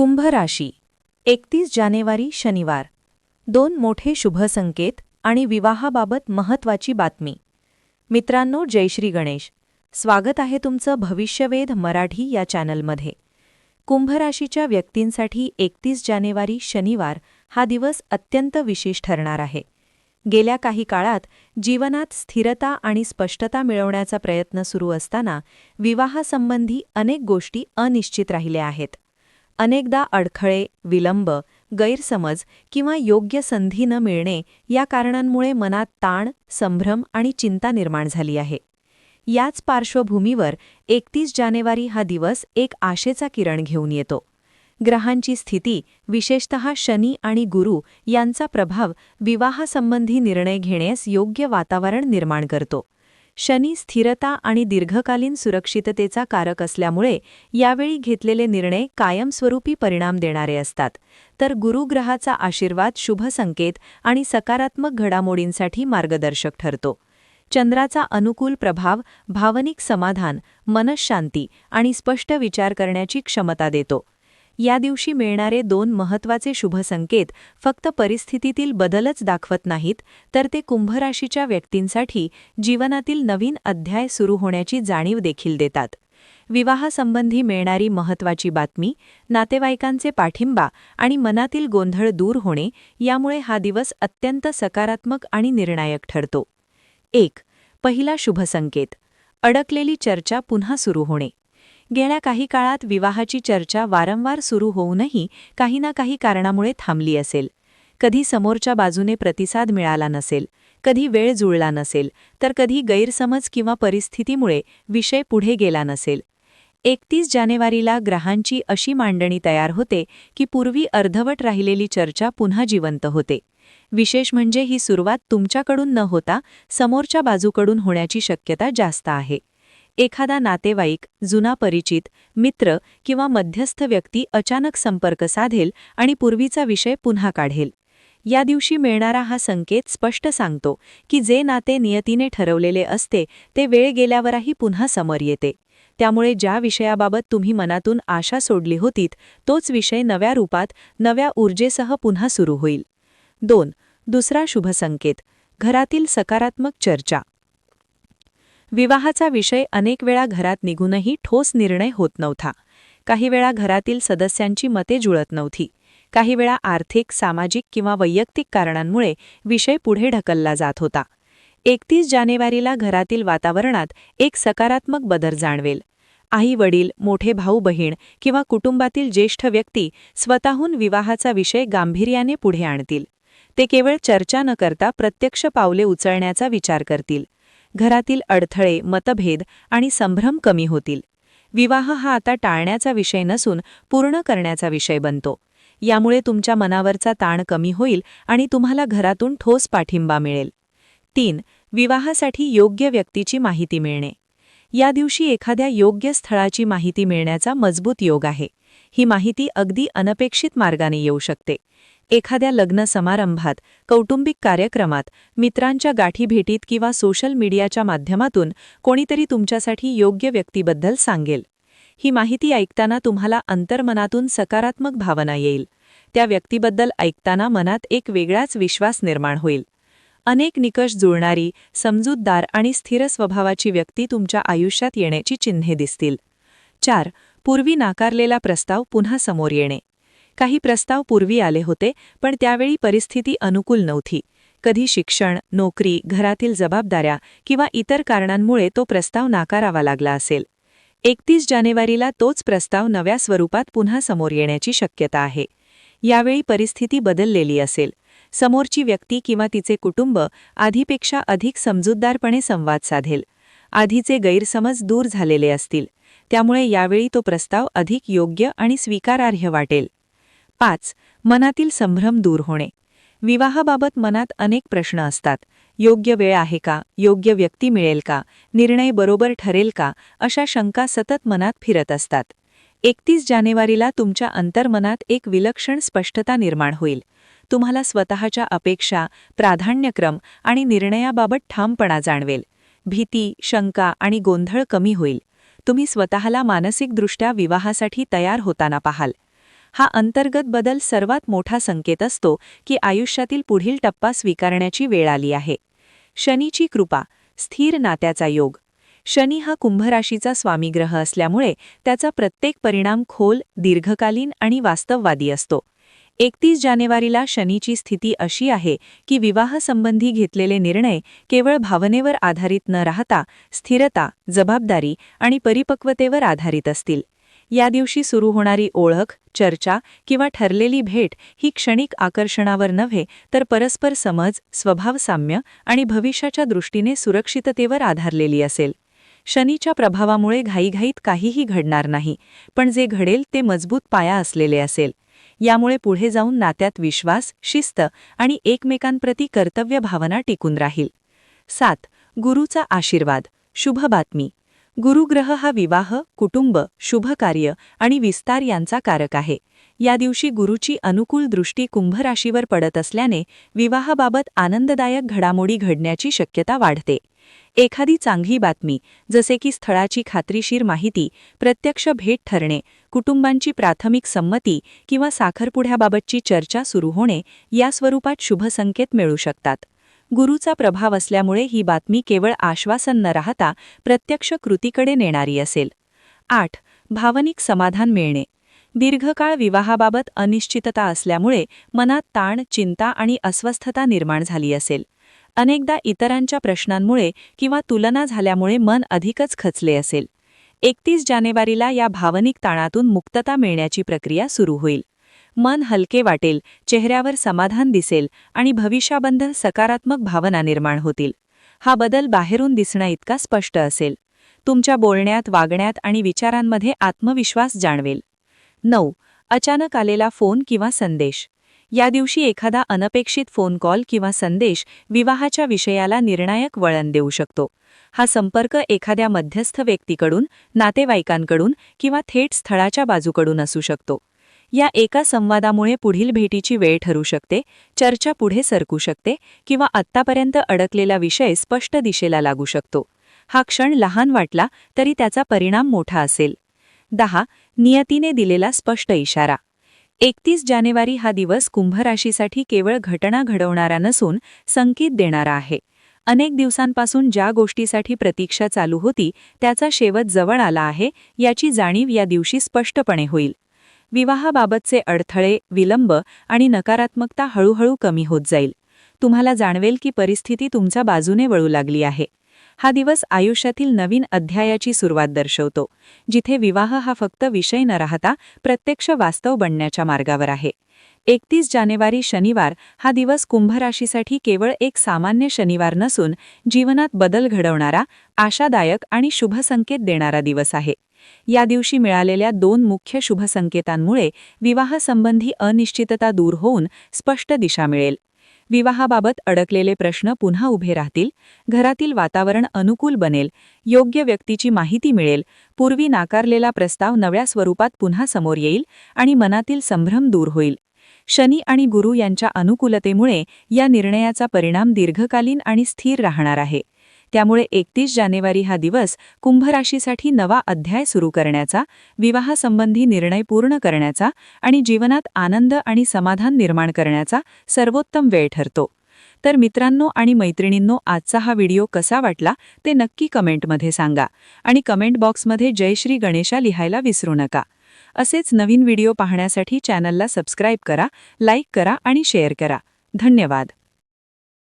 कुंभ राशी एकतीस जानेवारी शनिवार. दोन मोठे शुभसंकेत आणि विवाहाबाबत महत्वाची बातमी. मित्रांनो जयश्री गणेश. स्वागत आहे तुमचं भविष्यवेध मराठी या चॅनलमध्ये. कुंभ राशीच्या व्यक्तींसाठी एकतीस जानेवारी शनिवार हा दिवस अत्यंत विशेष ठरणार आहे. गेल्या काही काळात जीवनात स्थिरता आणि स्पष्टता मिळवण्याचा प्रयत्न सुरू असताना विवाहासंबंधी अनेक गोष्टी अनिश्चित राहिल्या आहेत. अनेकदा अडखळे विलंब गैरसमज किंवा योग्य संधी न मिळणे या कारणांमुळे मनात ताण संभ्रम आणि चिंता निर्माण झाली आहे. याच पार्श्वभूमीवर एकतीस जानेवारी हा दिवस एक आशेचा किरण घेऊन येतो. ग्रहांची स्थिती विशेषत शनी आणि गुरु यांचा प्रभाव विवाहासंबंधी निर्णय घेण्यास योग्य वातावरण निर्माण करतो. शनी स्थिरता आणि दीर्घकालीन सुरक्षिततेचा कारक असल्यामुळे यावेळी घेतलेले निर्णय कायमस्वरूपी परिणाम देणारे असतात. तर गुरुग्रहाचा आशीर्वाद शुभ संकेत आणि सकारात्मक घडामोडींसाठी मार्गदर्शक ठरतो. चंद्राचा अनुकूल प्रभाव भावनिक समाधान मनशांती आणि स्पष्ट विचार करण्याची क्षमता देतो. या दिवशी मिळणारे दोन महत्त्वाचे शुभसंकेत फक्त परिस्थितीतील बदलच दाखवत नाहीत तर ते कुंभराशीच्या व्यक्तींसाठी जीवनातील नवीन अध्याय सुरू होण्याची जाणीव देखील देतात. विवाहासंबंधी मिळणारी महत्त्वाची बातमी नातेवाईकांचे पाठिंबा आणि मनातील गोंधळ दूर होणे यामुळे हा दिवस अत्यंत सकारात्मक आणि निर्णायक ठरतो. एक पहिला शुभसंकेत अडकलेली चर्चा पुन्हा सुरू होणे. गेल्या काही काळात विवाहाची चर्चा वारंवार सुरू होऊनही काही ना काही कारणामुळे थांबली असेल. कधी समोरच्या बाजूने प्रतिसाद मिळाला नसेल कधी वेळ जुळला नसेल तर कधी गैरसमज किंवा परिस्थितीमुळे विषय पुढे गेला नसेल. एकतीस जानेवारीला ग्रहांची अशी मांडणी तयार होते की पूर्वी अर्धवट राहिलेली चर्चा पुन्हा जिवंत होते. विशेष म्हणजे ही सुरुवात तुमच्याकडून न होता समोरच्या बाजूकडून होण्याची शक्यता जास्त आहे. एखादा नातेवाईक जुना परिचित मित्र किंवा मध्यस्थ व्यक्ती अचानक संपर्क साधेल आणि पूर्वीचा विषय पुन्हा काढेल. या दिवशी मिळणारा हा संकेत स्पष्ट सांगतो की जे नाते नियतीने ठरवलेले असते ते वेळ गेल्यावरही पुन्हा समोर येते. त्यामुळे ज्या विषयाबाबत तुम्ही मनातून आशा सोडली होतीत तोच विषय नव्या रूपात नव्या ऊर्जेसह पुन्हा सुरू होईल. दोन दुसरा शुभसंकेत घरातील सकारात्मक चर्चा. विवाहाचा विषय अनेक वेळा घरात निघूनही ठोस निर्णय होत नव्हता. काही वेळा घरातील सदस्यांची मते जुळत नव्हती. काही वेळा आर्थिक सामाजिक किंवा वैयक्तिक कारणांमुळे विषय पुढे ढकलला जात होता. एकतीस जानेवारीला घरातील वातावरणात एक सकारात्मक बदल जाणवेल. आई वडील मोठे भाऊ बहीण किंवा कुटुंबातील ज्येष्ठ व्यक्ती स्वतःहून विवाहाचा विषय गांभीर्याने पुढे आणतील. ते केवळ चर्चा न करता प्रत्यक्ष पावले उचलण्याचा विचार करतील. घरातील अडथळे मतभेद आणि संभ्रम कमी होतील. विवाह हा आता टाळण्याचा विषय नसून पूर्ण करण्याचा विषय बनतो. यामुळे तुमच्या मनावरचा ताण कमी होईल आणि तुम्हाला घरातून ठोस पाठिंबा मिळेल. तीन विवाहासाठी योग्य व्यक्तीची माहिती मिळणे. या दिवशी एखाद्या योग्य स्थळाची माहिती मिळण्याचा मजबूत योग आहे. ही माहिती अगदी अनपेक्षित मार्गाने येऊ शकते. एखाद्या लग्न समारंभात कौटुंबिक कार्यक्रमात मित्रांच्या गाठीभेटीत किंवा सोशल मीडियाच्या माध्यमातून कोणीतरी तुमच्यासाठी योग्य व्यक्तीबद्दल सांगेल. ही माहिती ऐकताना तुम्हाला अंतर्मनातून सकारात्मक भावना येईल. त्या व्यक्तीबद्दल ऐकताना मनात एक वेगळाच विश्वास निर्माण होईल. अनेक निकष जुळणारी समजूतदार आणि स्थिर स्वभावाची व्यक्ती तुमच्या आयुष्यात येण्याची चिन्हे दिसतील. चार. पूर्वी नाकारलेला प्रस्ताव पुन्हा समोर येणे. काही प्रस्ताव पूर्वी आले होते पण त्यावेळी परिस्थिती अनुकूल नव्हती. कधी शिक्षण नोकरी घरातील जबाबदाऱ्या किंवा इतर कारणांमुळे तो प्रस्ताव नाकारावा लागला असेल. एकतीस जानेवारीला तोच प्रस्ताव नव्या स्वरूपात पुन्हा समोर येण्याची शक्यता आहे. यावेळी परिस्थिती बदललेली असेल. समोरची व्यक्ती किंवा तिचे कुटुंब आधीपेक्षा अधिक समजूतदारपणे संवाद साधेल. आधीचे गैरसमज दूर झालेले असतील. त्यामुळे यावेळी तो प्रस्ताव अधिक योग्य आणि स्वीकारार्ह वाटेल. पाच मनातील संभ्रम दूर होणे. विवाहाबाबत मनात अनेक प्रश्न असतात. योग्य वेळ आहे का? योग्य व्यक्ती मिळेल का? निर्णय बरोबर ठरेल का? अशा शंका सतत मनात फिरत असतात. एकतीस जानेवारीला तुमच्या अंतर्मनात एक विलक्षण स्पष्टता निर्माण होईल. तुम्हाला स्वतःच्या अपेक्षा प्राधान्यक्रम आणि निर्णयाबाबत ठामपणा जाणवेल. भीती शंका आणि गोंधळ कमी होईल. तुम्ही स्वतःला मानसिकदृष्ट्या विवाहासाठी तयार होताना पाहाल. हा अंतर्गत बदल सर्वात मोठा संकेत असतो की आयुष्यातील पुढील टप्पा स्वीकारण्याची वेळ आली आहे. शनीची कृपा स्थिर नात्याचा योग. शनी हा कुंभराशीचा स्वामीग्रह असल्यामुळे त्याचा प्रत्येक परिणाम खोल दीर्घकालीन आणि वास्तववादी असतो. एकतीस जानेवारीला शनीची स्थिती अशी आहे की विवाहसंबंधी घेतलेले निर्णय केवळ भावनेवर आधारित न राहता स्थिरता जबाबदारी आणि परिपक्वतेवर आधारित असतील. या दिवशी सुरू होणारी ओळख चर्चा किंवा ठरलेली भेट ही क्षणिक आकर्षणावर नव्हे तर परस्पर समज स्वभावसाम्य आणि भविष्याच्या दृष्टीने सुरक्षिततेवर आधारलेली असेल. शनीच्या प्रभावामुळे घाईघाईत काहीही घडणार नाही पण जे घडेल ते मजबूत पाया असलेले असेल. यामुळे पुढे जाऊन नात्यात विश्वास शिस्त आणि एकमेकांप्रती कर्तव्य भावना टिकून राहील. सात गुरुचा आशीर्वाद. शुभ बातमी. गुरुग्रह हा विवाह कुटुंब शुभकार्य आणि विस्तार यांचा कारक आहे. या दिवशी गुरुची अनुकूल दृष्टी कुंभराशीवर पडत असल्याने विवाहाबाबत आनंददायक घडामोडी घडण्याची शक्यता वाढते. एखादी चांगली बातमी जसे की स्थळाची खात्रीशीर माहिती प्रत्यक्ष भेट ठरणे कुटुंबांची प्राथमिक संमती किंवा साखरपुढ्याबाबतची चर्चा सुरू होणे या स्वरूपात शुभसंकेत मिळू शकतात. गुरुचा प्रभाव असल्यामुळे ही बातमी केवळ आश्वासन न राहता प्रत्यक्ष कृतीकडे नेणारी असेल. आठ. भावनिक समाधान मिळणे. दीर्घकाळ विवाहाबाबत अनिश्चितता असल्यामुळे मनात ताण चिंता आणि अस्वस्थता निर्माण झाली असेल. अनेकदा इतरांच्या प्रश्नांमुळे किंवा तुलना झाल्यामुळे मन अधिकच खचले असेल. एकतीस जानेवारीला या भावनिक ताणातून मुक्तता मिळण्याची प्रक्रिया सुरू होईल. मन हलके वाटेल चेहऱ्यावर समाधान दिसेल आणि भविष्याबद्दल सकारात्मक भावना निर्माण होतील. हा बदल बाहेरून दिसणं इतका स्पष्ट असेल. तुमच्या बोलण्यात वागण्यात आणि विचारांमध्ये आत्मविश्वास जाणवेल. नऊ. अचानक आलेला फोन किंवा संदेश. या दिवशी एखादा अनपेक्षित फोन कॉल किंवा संदेश विवाहाच्या विषयाला निर्णायक वळण देऊ शकतो. हा संपर्क एखाद्या मध्यस्थ व्यक्तीकडून नातेवाईकांकडून किंवा थेट स्थळाच्या बाजूकडून असू शकतो. या एका संवादामुळे पुढील भेटीची वेळ ठरू शकते चर्चा पुढे सरकू शकते किंवा आत्तापर्यंत अडकलेला विषय स्पष्ट दिशेला लागू शकतो. हा क्षण लहान वाटला तरी त्याचा परिणाम मोठा असेल. दहा नियतीने दिलेला स्पष्ट इशारा. एकतीस जानेवारी हा दिवस कुंभराशीसाठी केवळ घटना घडवणारा नसून संकेत देणारा आहे. अनेक दिवसांपासून ज्या गोष्टीसाठी प्रतीक्षा चालू होती त्याचा शेवट जवळ आला आहे याची जाणीव या दिवशी स्पष्टपणे होईल. विवाहाबाबतचे अडथळे विलंब आणि नकारात्मकता हळूहळू कमी होत जाईल. तुम्हाला जाणवेल की परिस्थिती तुमच्या बाजूने वळू लागली आहे. हा दिवस आयुष्यातील नवीन अध्यायाची सुरुवात दर्शवतो जिथे विवाह हा फक्त विषय न राहता प्रत्यक्ष वास्तव बनण्याच्या मार्गावर आहे. एकतीस जानेवारी शनिवार हा दिवस कुंभराशीसाठी केवळ एक सामान्य शनिवार नसून जीवनात बदल घडवणारा आशादायक आणि शुभसंकेत देणारा दिवस आहे. या दिवशी मिळालेल्या दोन मुख्य शुभसंकेतांमुळे विवाहसंबंधी अनिश्चितता दूर होऊन स्पष्ट दिशा मिळेल. विवाहाबाबत अडकलेले प्रश्न पुन्हा उभे राहतील घरातील वातावरण अनुकूल बनेल योग्य व्यक्तीची माहिती मिळेल पूर्वी नाकारलेला प्रस्ताव नव्या स्वरूपात पुन्हा समोर येईल आणि मनातील संभ्रम दूर होईल. शनी आणि गुरु यांच्या अनुकूलतेमुळे या निर्णयाचा परिणाम दीर्घकालीन आणि स्थिर राहणार आहे. त्यामुळे एकतीस जानेवारी हा दिवस कुंभराशीसाठी नवा अध्याय सुरू करण्याचा विवाहासंबंधी निर्णय पूर्ण करण्याचा आणि जीवनात आनंद आणि समाधान निर्माण करण्याचा सर्वोत्तम वेळ ठरतो. तर मित्रांनो आणि मैत्रिणींनो आजचा हा व्हिडिओ कसा वाटला ते नक्की कमेंटमध्ये सांगा आणि कमेंट बॉक्समध्ये जय श्री गणेशा लिहायला विसरू नका. असेच नवीन व्हिडिओ पाहण्यासाठी चॅनलला सबस्क्राईब करा लाईक करा आणि शेअर करा. धन्यवाद.